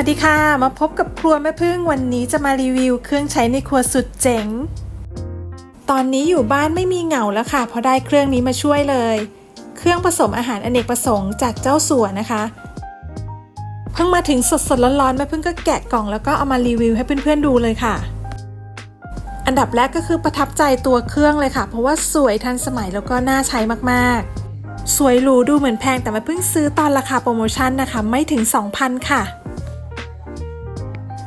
วัสดีค่ะ มาพบกับครัวแม่พึ่งวันนี้จะมารีวิวเครื่องใช้ในครัวสุดเจ๋ง ตอนนี้อยู่บ้านไม่มีเหงาแล้วค่ะเพราะได้เครื่องนี้มาช่วยเลย เครื่องผสมอาหารอเนกประสงค์จากเจ้าสัวนะคะ เพิ่งมาถึงสดๆร้อนๆแม่พึ่งก็แกะกล่องแล้วก็เอามารีวิวให้เพื่อนๆดูเลยค่ะ อันดับแรกก็คือประทับใจตัวเครื่องเลยค่ะ เพราะว่าสวยทันสมัยแล้วก็น่าใช้มากๆ สวยหรูดูเหมือนแพงแต่แม่เพิ่งซื้อตอนราคาโปรโมชั่นนะคะ ไม่ถึง 2,000 ค่ะ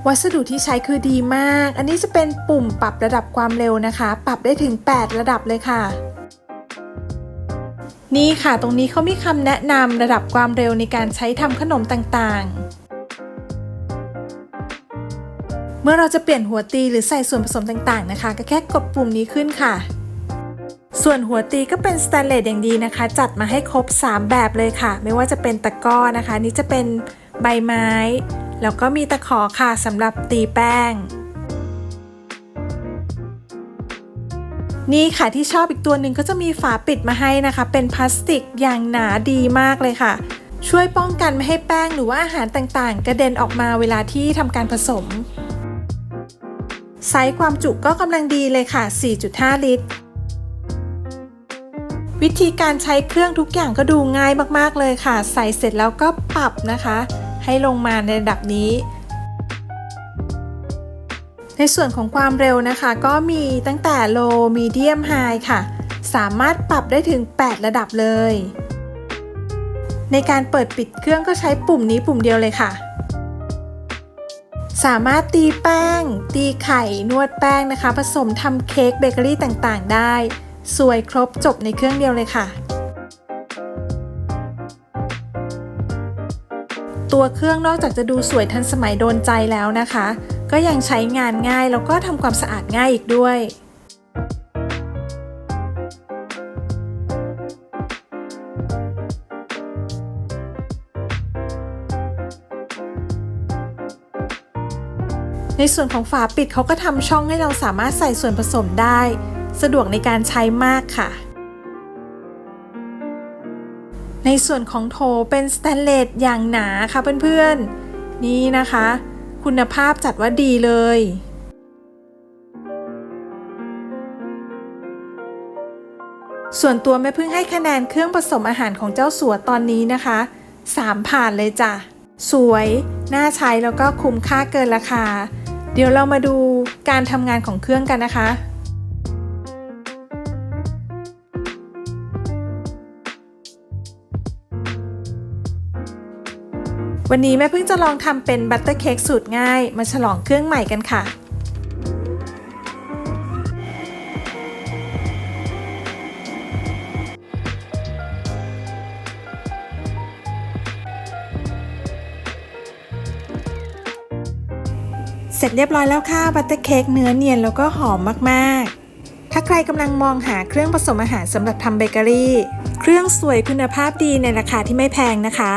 วัสดุที่ใช้คือดีมาก อันนี้จะเป็นปุ่มปรับระดับความเร็วนะคะ ปรับได้ถึง 8 ระดับเลยค่ะ นี่ค่ะ ตรงนี้เขามีคำแนะนำระดับความเร็วในการใช้ทำขนมต่างๆเมื่อเราจะเปลี่ยนหัวตีหรือใส่ส่วนผสมต่างๆนะคะ ก็แค่กดปุ่มนี้ขึ้นค่ะ ส่วนหัวตีก็เป็นสแตนเลสอย่างดีนะคะ จัดมาให้ครบ 3 แบบเลยค่ะ ไม่ว่าจะเป็นตะกร้อนะคะ นี่จะเป็นใบไม้ แล้วก็มีตะขอค่ะสำหรับตีแป้ง นี่ค่ะที่ชอบอีกตัวหนึ่งก็จะมีฝาปิดมาให้นะคะ เป็นพลาสติกอย่างหนาดีมากเลยค่ะ ช่วยป้องกันไม่ให้แป้งหรือว่าอาหารต่างๆ กระเด็นออกมาเวลาที่ทำการผสม ไซส์ความจุก็กำลังดีเลยค่ะ 4.5 ลิตรวิธีการใช้เครื่องทุกอย่างก็ดูง่ายมาก ๆ เลยค่ะ ใส่เสร็จแล้วก็ปรับนะคะ ให้ลงมาในระดับนี้ ในส่วนของความเร็วนะคะก็มีตั้งแต่ low medium high ค่ะ สามารถปรับได้ถึง 8 ระดับเลย ในการเปิดปิดเครื่องก็ใช้ปุ่มนี้ปุ่มเดียวเลยค่ะสามารถตีแป้ง ตีไข่ นวดแป้งนะคะ ผสมทำเค้กเบเกอรี่ต่างๆ ได้ สวยครบจบในเครื่องเดียวเลยค่ะ ตัวเครื่องนอกจากจะดูสวยทันสมัยโดนใจแล้วนะคะ ก็ยังใช้งานง่ายแล้วก็ทำความสะอาดง่ายอีกด้วยในส่วนของฝาปิดเขาก็ทำช่องให้เราสามารถใส่ส่วนผสมได้ สะดวกในการใช้มากค่ะ ในส่วนของโถเป็นสแตนเลสอย่างหนาค่ะเพื่อนๆ นี่นะคะ คุณภาพจัดว่าดีเลย ส่วนตัวแม่พึ่งให้คะแนนเครื่องผสมอาหารของเจ้าสัวตอนนี้นะคะ 3 ผ่านเลยจ้ะ สวย น่าใช้แล้วก็คุ้มค่าเกินราคา เดี๋ยวเรามาดูการทำงานของเครื่องกันนะคะ วันนี้แม่เพิ่งจะลองทำเป็นบัตเตอร์เค้กสูตรง่าย มาฉลองเครื่องใหม่กันค่ะ เสร็จเรียบร้อยแล้วค่ะบัตเตอร์เค้กเนื้อเนียนแล้วก็หอมมากๆถ้าใครกำลังมองหาเครื่องผสมอาหารสำหรับทำเบเกอรี่ เครื่องสวยคุณภาพดีในราคาที่ไม่แพงนะคะ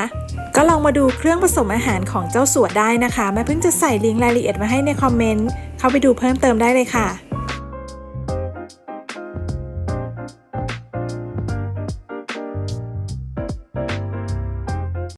ก็ลองมาดูเครื่องผสมอาหารของเจ้าสัวได้นะคะแม่เพิ่งจะใส่ลิงก์รายละเอียดมาให้ในคอมเมนต์ เข้าไปดูเพิ่มเติมได้เลยค่ะ